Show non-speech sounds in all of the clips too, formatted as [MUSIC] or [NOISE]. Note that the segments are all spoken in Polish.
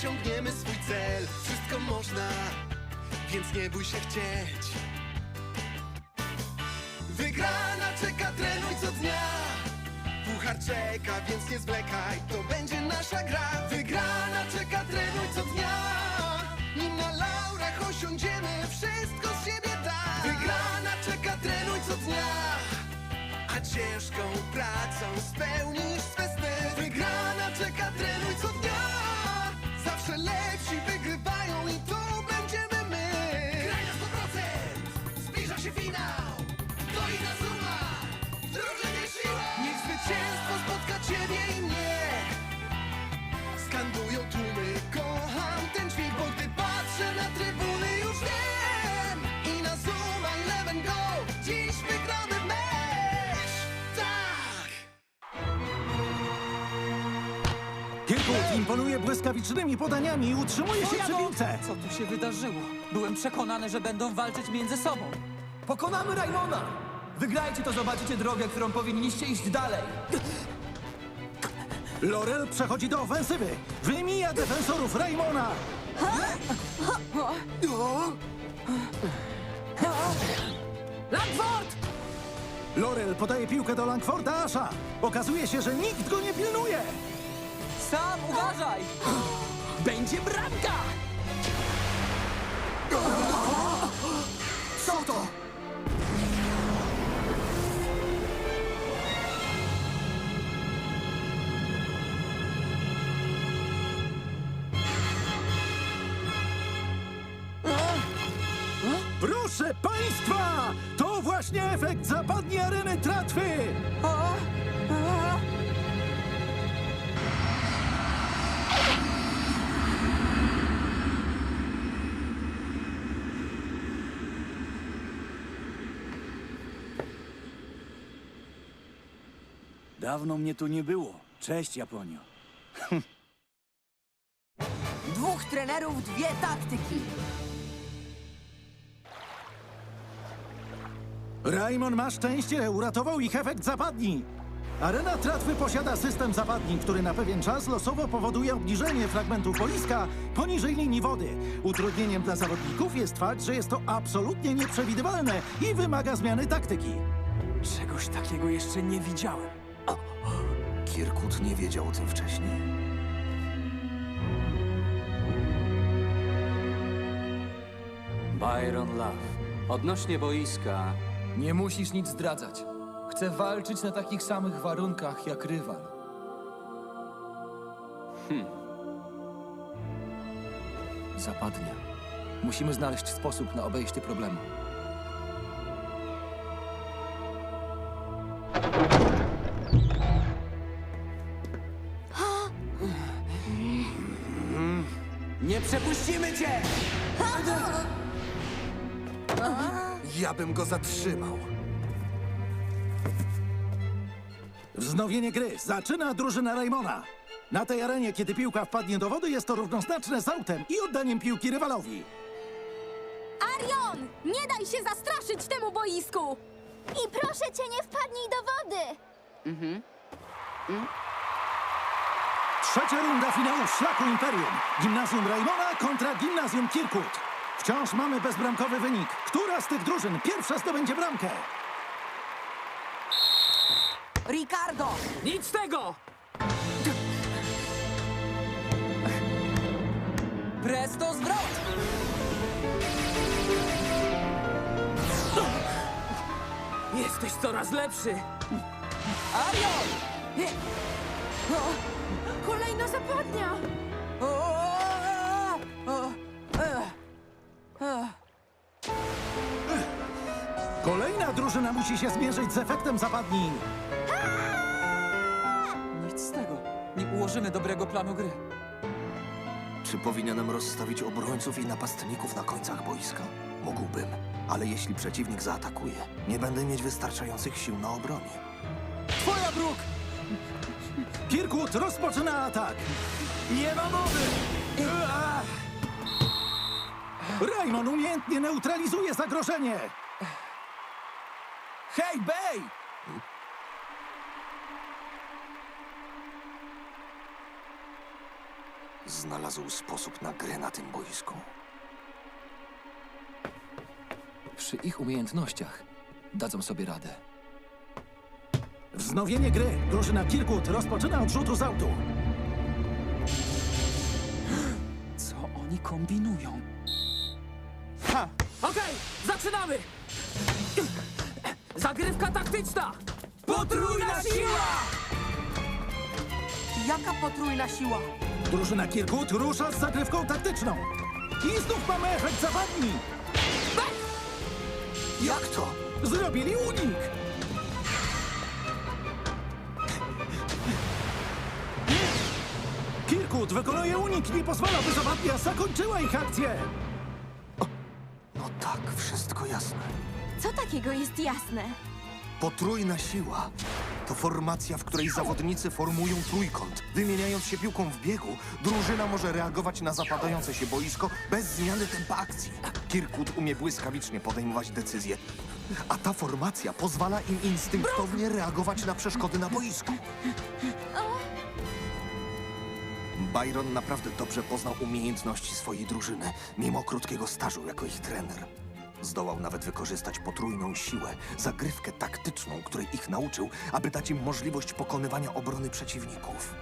osiągniemy swój cel. Wszystko można, więc nie bój się chcieć. Wygrana czeka, trenuj co dnia. Puchar czeka, więc nie zwlekaj To będzie nasza gra. Wygrana czeka, trenuj co dnia. Nim na laurach osiądziemy Wszystko z siebie da. Wygrana czeka, trenuj co dnia. A ciężką pracą spełnisz Kirkwood imponuje błyskawicznymi podaniami i utrzymuje się przy piłce. Co tu się wydarzyło? Byłem przekonany, że będą walczyć między sobą. Pokonamy Raimona! Wygrajcie, to zobaczycie drogę, którą powinniście iść dalej. Laurel przechodzi do ofensywy. Wymija defensorów Raymona. Langford! Laurel podaje piłkę do Langforda Asha. Okazuje się, że nikt go nie pilnuje. Sam uważaj! Będzie bramka! Co to? Proszę państwa! To właśnie efekt zapadni areny tratwy. A, Dawno mnie tu nie było. Cześć, Japonio. [LAUGHS] Dwóch trenerów, dwie taktyki. Raymond ma szczęście, uratował ich efekt zapadni. Arena Tratwy posiada system zapadni, który na pewien czas losowo powoduje obniżenie fragmentów boiska poniżej linii wody. Utrudnieniem dla zawodników jest fakt, że jest to absolutnie nieprzewidywalne i wymaga zmiany taktyki. Czegoś takiego jeszcze nie widziałem. Kirkut nie wiedział o tym wcześniej. Byron Love. Odnośnie boiska, Nie musisz nic zdradzać. Chcę walczyć na takich samych warunkach jak rywal. Zapadnia. Musimy znaleźć sposób na obejście problemu. Nie przepuścimy cię! Ja bym go zatrzymał. Wznowienie gry zaczyna drużyna Raymona. Na tej arenie, kiedy piłka wpadnie do wody, jest to równoznaczne z autem i oddaniem piłki rywalowi. Arion! Nie daj się zastraszyć temu boisku! I proszę cię, nie wpadnij do wody! Trzecia runda finału Szlaku Imperium. Gimnazjum Raymona kontra Gimnazjum Kirkut. Wciąż mamy bezbramkowy wynik. Która z tych drużyn pierwsza zdobędzie bramkę? Ricardo! Nic z tego! Presto zwrot! Jesteś coraz lepszy! Arion! Kolejna zapadnia! O, o, e, Kolejna drużyna musi się zmierzyć z efektem zapadni. Nic z tego. Nie ułożymy dobrego planu gry. Czy powinienem rozstawić obrońców i napastników na końcach boiska? Mógłbym, ale jeśli przeciwnik zaatakuje, nie będę mieć wystarczających sił na obronie. Twoja bruk! Kirkut rozpoczyna atak. Nie ma mowy! Raymond umiejętnie neutralizuje zagrożenie. Hej, Bej! znalazł sposób na grę na tym boisku. Przy ich umiejętnościach dadzą sobie radę. Wznowienie gry. Drużyna Kirkut rozpoczyna od rzutu z autu. Co oni kombinują? Okej, zaczynamy! Zagrywka taktyczna! Potrójna siła! Jaka potrójna siła? Drużyna Kirkut rusza z zagrywką taktyczną. I znów mamy efekt zapadni. Jak to? Zrobili unik. Wykonuje unik, nie pozwala, by zapadnia zakończyła ich akcję. No tak, wszystko jasne. Co takiego jest jasne? Potrójna siła to formacja, w której zawodnicy formują trójkąt. Wymieniając się piłką w biegu, drużyna może reagować na zapadające się boisko bez zmiany tempa akcji. Kirkut umie błyskawicznie podejmować decyzje, a ta formacja pozwala im instynktownie reagować na przeszkody na boisku. Byron naprawdę dobrze poznał umiejętności swojej drużyny, mimo krótkiego stażu jako ich trener. Zdołał nawet wykorzystać potrójną siłę, zagrywkę taktyczną, której ich nauczył, aby dać im możliwość pokonywania obrony przeciwników.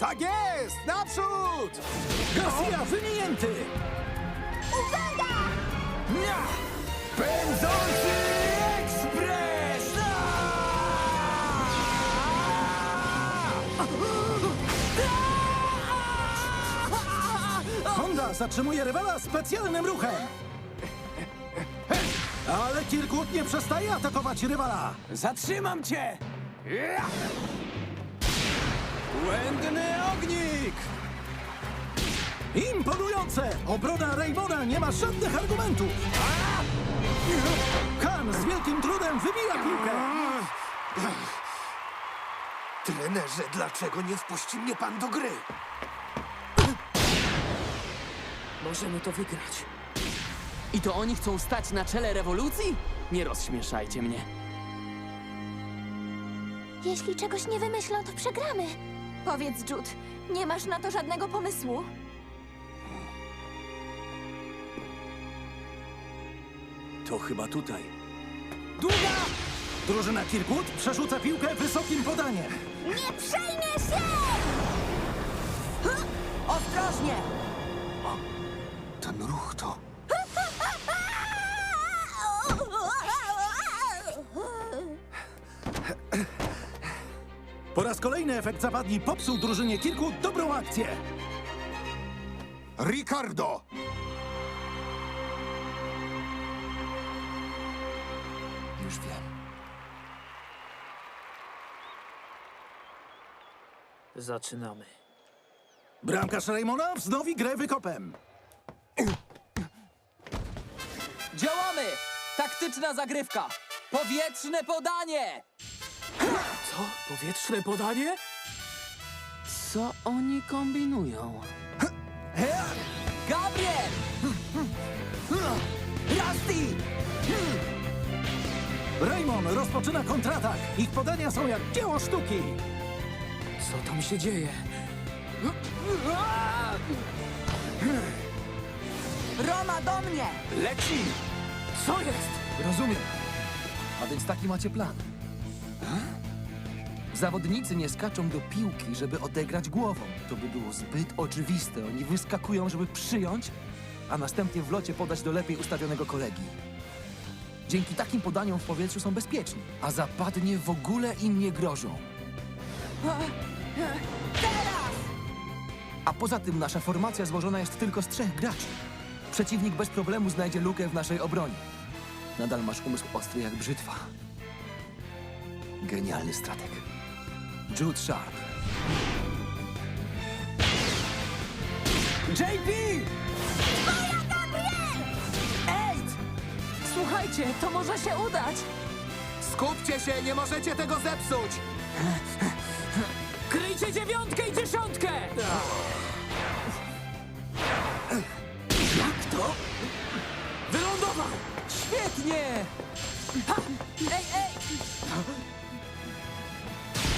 Tak jest! Naprzód! Garcia wyminięty. Pędzący zatrzymuje rywala specjalnym ruchem. Ale Kirkut nie przestaje atakować rywala. Zatrzymam cię! Błędny ognik! Imponujące! Obrona Raymona nie ma żadnych argumentów. Han z wielkim trudem wybija piłkę. Trenerze, dlaczego nie wpuści mnie pan do gry? Możemy to wygrać. I to oni chcą stać na czele rewolucji? Nie rozśmieszajcie mnie. Jeśli czegoś nie wymyślą, to przegramy. Powiedz, Jude, nie masz na to żadnego pomysłu? To chyba tutaj. Drużyna Kirkut przerzuca piłkę wysokim podaniem. Nie przejmie się! Ostrożnie! Ten ruch to... Po raz kolejny efekt zapadni popsuł drużynie Kirkut dobrą akcję. Ricardo! Już wiem. Zaczynamy. Bramkarz Raymona wznowi grę wykopem. Działamy! Taktyczna zagrywka! Powietrzne podanie! Co? Powietrzne podanie? Co oni kombinują? Gabriel! Rusty! Raymond rozpoczyna kontratak. Ich podania są jak dzieło sztuki. Co tam się dzieje? Roma do mnie! Leci! Co jest? Rozumiem. A więc taki macie plan. Zawodnicy nie skaczą do piłki, żeby odegrać głową. To by było zbyt oczywiste. Oni wyskakują, żeby przyjąć, a następnie w locie podać do lepiej ustawionego kolegi. Dzięki takim podaniom w powietrzu są bezpieczni, a zapadnie w ogóle im nie grożą. A poza tym nasza formacja złożona jest tylko z trzech graczy. Przeciwnik bez problemu znajdzie lukę w naszej obronie. Nadal masz umysł ostry jak brzytwa. Genialny strateg. Jude Sharp. JP! Słuchajcie, to może się udać! Skupcie się, nie możecie tego zepsuć! Kryjcie dziewiątkę i dziesiątkę! Świetnie! Ej, ej!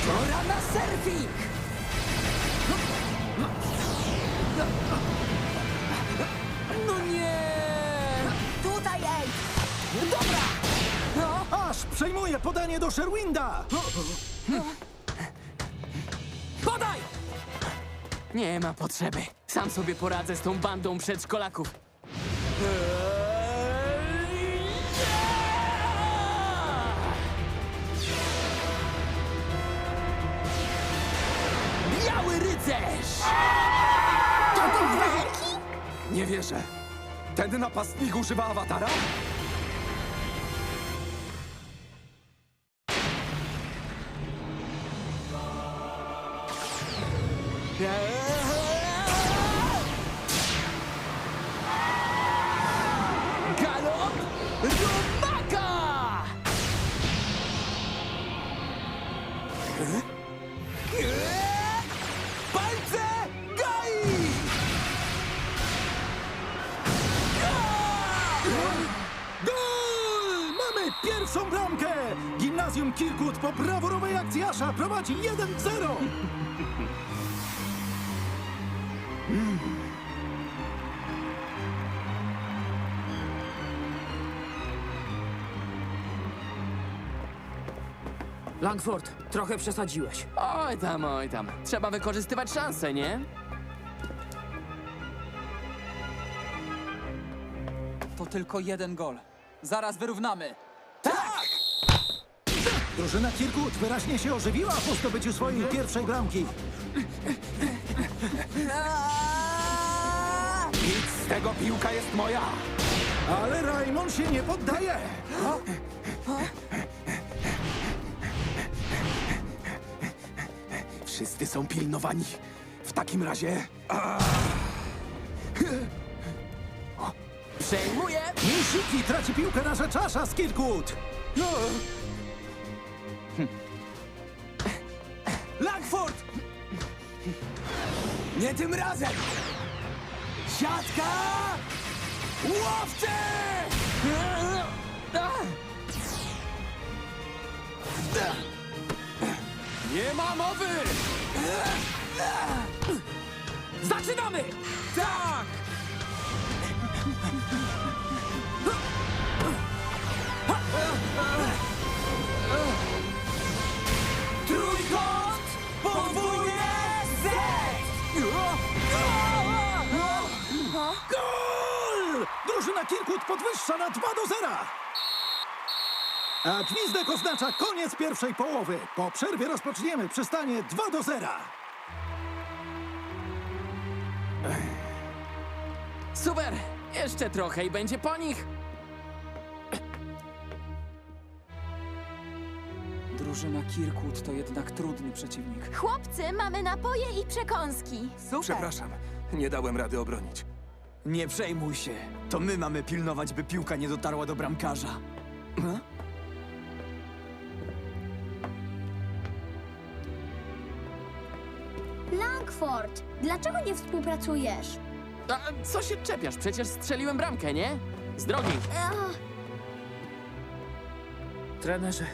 Pora na surfing! No nie! Tutaj, ej! Aż przejmuje podanie do Sherwinda! Podaj! Nie ma potrzeby. Sam sobie poradzę z tą bandą przedszkolaków. Biały rycerz! To do walki? Nie wierzę. Ten napastnik używa awatara? Gol! Mamy pierwszą bramkę! Gimnazjum Kirkut po brawurowej akcji Asza prowadzi 1-0! Langford, trochę przesadziłeś. Oj tam, oj tam. Trzeba wykorzystywać szansę, nie? Tylko jeden gol. Zaraz wyrównamy. Drużyna Kirkut wyraźnie się ożywiła po zdobyciu swojej pierwszej bramki. Nic z tego piłka jest moja! Ale Raimon się nie poddaje! Wszyscy są pilnowani. W takim razie... Przejmuję! Nisiki traci piłkę na rzecz Asza z Kirkut! [LAUGHS] Langford! Nie tym razem! Siatka! Łowcy! Nie ma mowy! Zaczynamy! Tak! Drużyna Kirkut podwyższa na 2 do 0! A gwizdek oznacza koniec pierwszej połowy. Po przerwie rozpoczniemy przystanie 2 do 0. Super! Jeszcze trochę i będzie po nich. Drużyna Kirkwood to jednak trudny przeciwnik. Chłopcy, mamy napoje i przekąski. Super! Przepraszam, nie dałem rady obronić. Nie przejmuj się. To my mamy pilnować, by piłka nie dotarła do bramkarza. Langford, dlaczego nie współpracujesz? A co się czepiasz? Przecież strzeliłem bramkę, nie? Z drogi. Ech, Trenerze,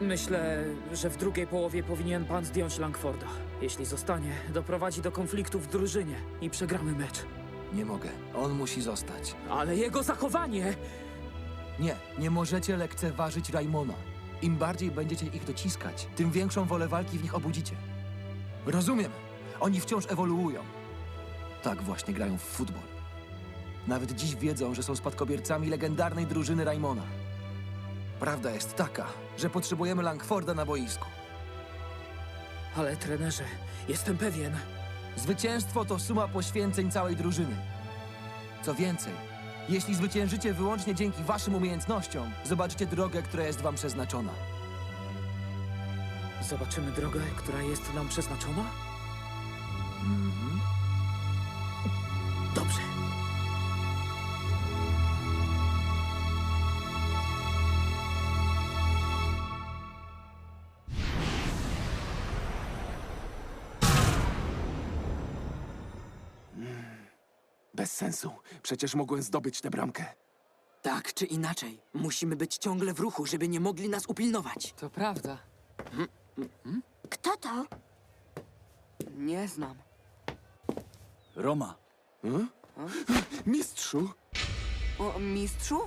myślę, że w drugiej połowie powinien pan zdjąć Langforda. Jeśli zostanie, doprowadzi do konfliktu w drużynie i przegramy mecz. Nie mogę. On musi zostać. Ale jego zachowanie... Nie, nie możecie lekceważyć Raimona. Im bardziej będziecie ich dociskać, tym większą wolę walki w nich obudzicie. Rozumiem. Oni wciąż ewoluują. Tak właśnie grają w futbol. Nawet dziś wiedzą, że są spadkobiercami legendarnej drużyny Raimona. Prawda jest taka, że potrzebujemy Langforda na boisku. Ale trenerze, jestem pewien, Zwycięstwo to suma poświęceń całej drużyny. Co więcej, jeśli zwyciężycie wyłącznie dzięki waszym umiejętnościom, zobaczycie drogę, która jest wam przeznaczona. zobaczymy drogę, która jest nam przeznaczona? Mhm. Przecież mogłem zdobyć tę bramkę. Tak czy inaczej, musimy być ciągle w ruchu, żeby nie mogli nas upilnować. To prawda. Kto to? Nie znam. Roma. [LAUGHS] Mistrzu! O, mistrzu?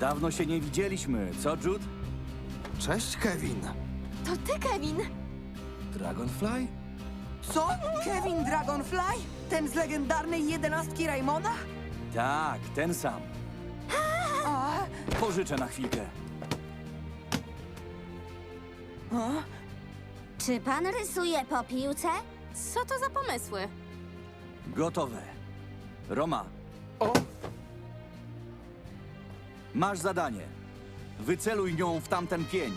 Dawno się nie widzieliśmy, co, Jude? Cześć, Kevin. To ty, Kevin! Dragonfly? Co? Kevin Dragonfly? Ten z legendarnej jedenastki Raymona? Tak, ten sam. Pożyczę na chwilkę. Czy pan rysuje po piłce? Co to za pomysły? Gotowe. Roma. Masz zadanie. Wyceluj nią w tamten pień.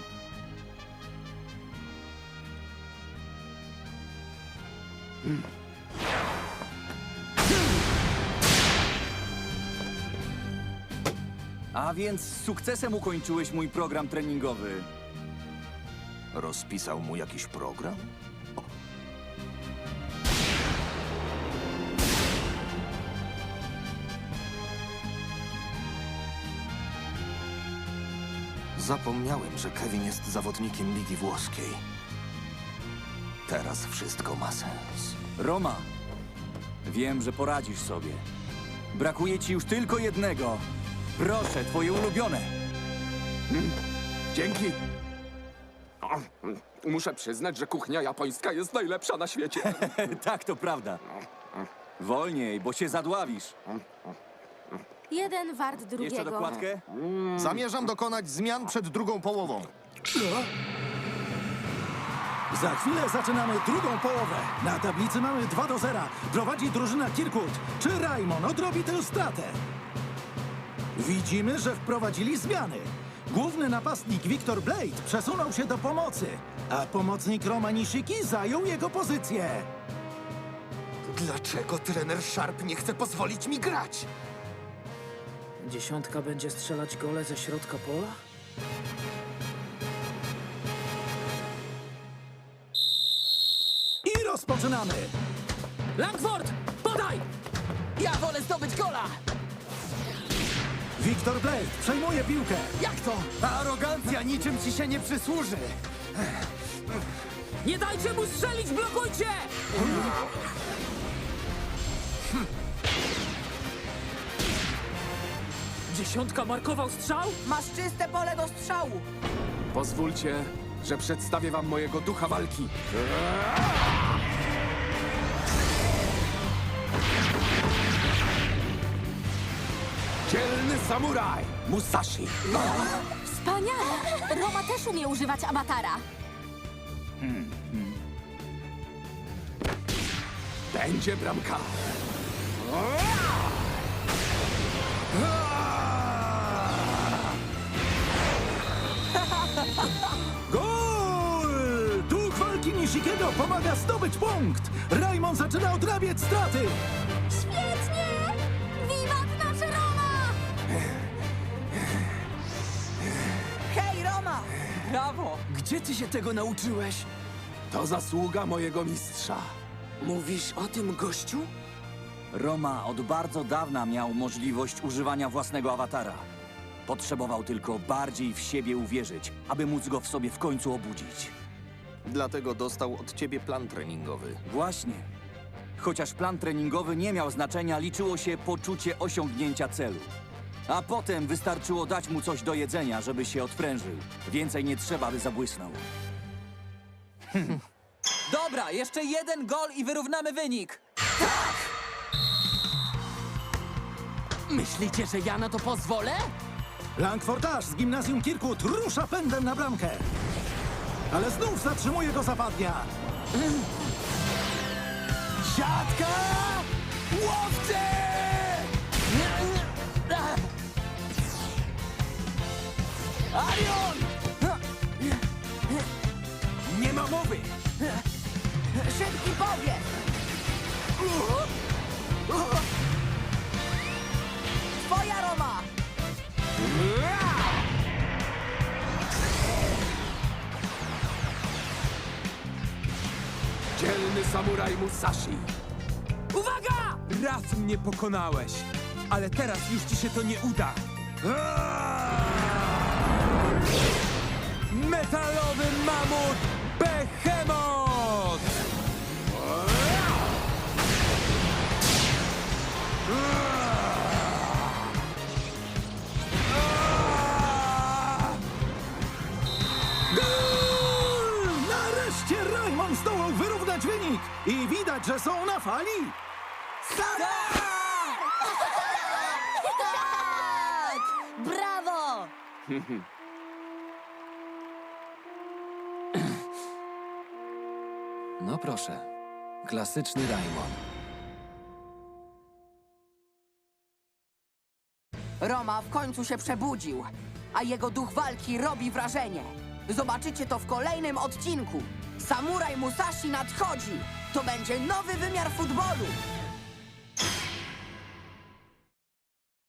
A więc z sukcesem ukończyłeś mój program treningowy. Rozpisał mu jakiś program? Zapomniałem, że Kevin jest zawodnikiem Ligi Włoskiej. Teraz wszystko ma sens. Roma, wiem, że poradzisz sobie. Brakuje ci już tylko jednego. Proszę, twoje ulubione. Dzięki! O, Muszę przyznać, że kuchnia japońska jest najlepsza na świecie. [LAUGHS] tak, to prawda. Wolniej, bo się zadławisz. Jeden wart drugiego. Jeszcze dokładkę? Zamierzam dokonać zmian przed drugą połową. Za chwilę zaczynamy drugą połowę. Na tablicy mamy 2 do 0. Prowadzi drużyna Kirkwood. Czy Raymond odrobi tę stratę? Widzimy, że wprowadzili zmiany. Główny napastnik Victor Blade przesunął się do pomocy, a pomocnik Roma Nishiki zajął jego pozycję. Dlaczego trener Sharp nie chce pozwolić mi grać? Dziesiątka będzie strzelać gole ze środka pola? Rozpoczynamy. Langford! Podaj! Ja wolę zdobyć gola! Victor Blade przejmuje piłkę. Jak to? Arogancja niczym ci się nie przysłuży. Nie dajcie mu strzelić, blokujcie! Dziesiątka markował strzał? Masz czyste pole do strzału. Pozwólcie, że przedstawię wam mojego ducha walki. Samuraj! Musashi! Wspaniale! Roma też umie używać awatara. Będzie bramka! Gol! Duch walki Nishikiego pomaga zdobyć punkt. Raymond zaczyna odrabiać straty. Brawo! Gdzie ty się tego nauczyłeś? To zasługa mojego mistrza. Mówisz o tym gościu? Roma od bardzo dawna miał możliwość używania własnego awatara. Potrzebował tylko bardziej w siebie uwierzyć, aby móc go w sobie w końcu obudzić. Dlatego dostał od ciebie plan treningowy. Właśnie. Chociaż plan treningowy nie miał znaczenia, liczyło się poczucie osiągnięcia celu. A potem wystarczyło dać mu coś do jedzenia, żeby się odprężył. Więcej nie trzeba, by zabłysnął. [LAUGHS] Dobra, jeszcze jeden gol i wyrównamy wynik! Myślicie, że ja na to pozwolę? Langford Ash z gimnazjum Kirkwood rusza pędem na bramkę. Ale znów zatrzymuje go zapadnia. Siatka! Łowcy! Arion! Nie ma mowy! Szybki pobieg! Twoja Roma! Dzielny samuraj Musashi. Uwaga! Raz mnie pokonałeś, ale teraz już ci się to nie uda metalowy mamut Behemoth! Gol! Nareszcie Rajman zdołał wyrównać wynik i widać, że są na fali. Stara! Tak! Brawo! [LAUGHS] No proszę. Klasyczny Raimon. Roma w końcu się przebudził, a jego duch walki robi wrażenie. Zobaczycie to w kolejnym odcinku. Samuraj Musashi nadchodzi. To będzie nowy wymiar futbolu.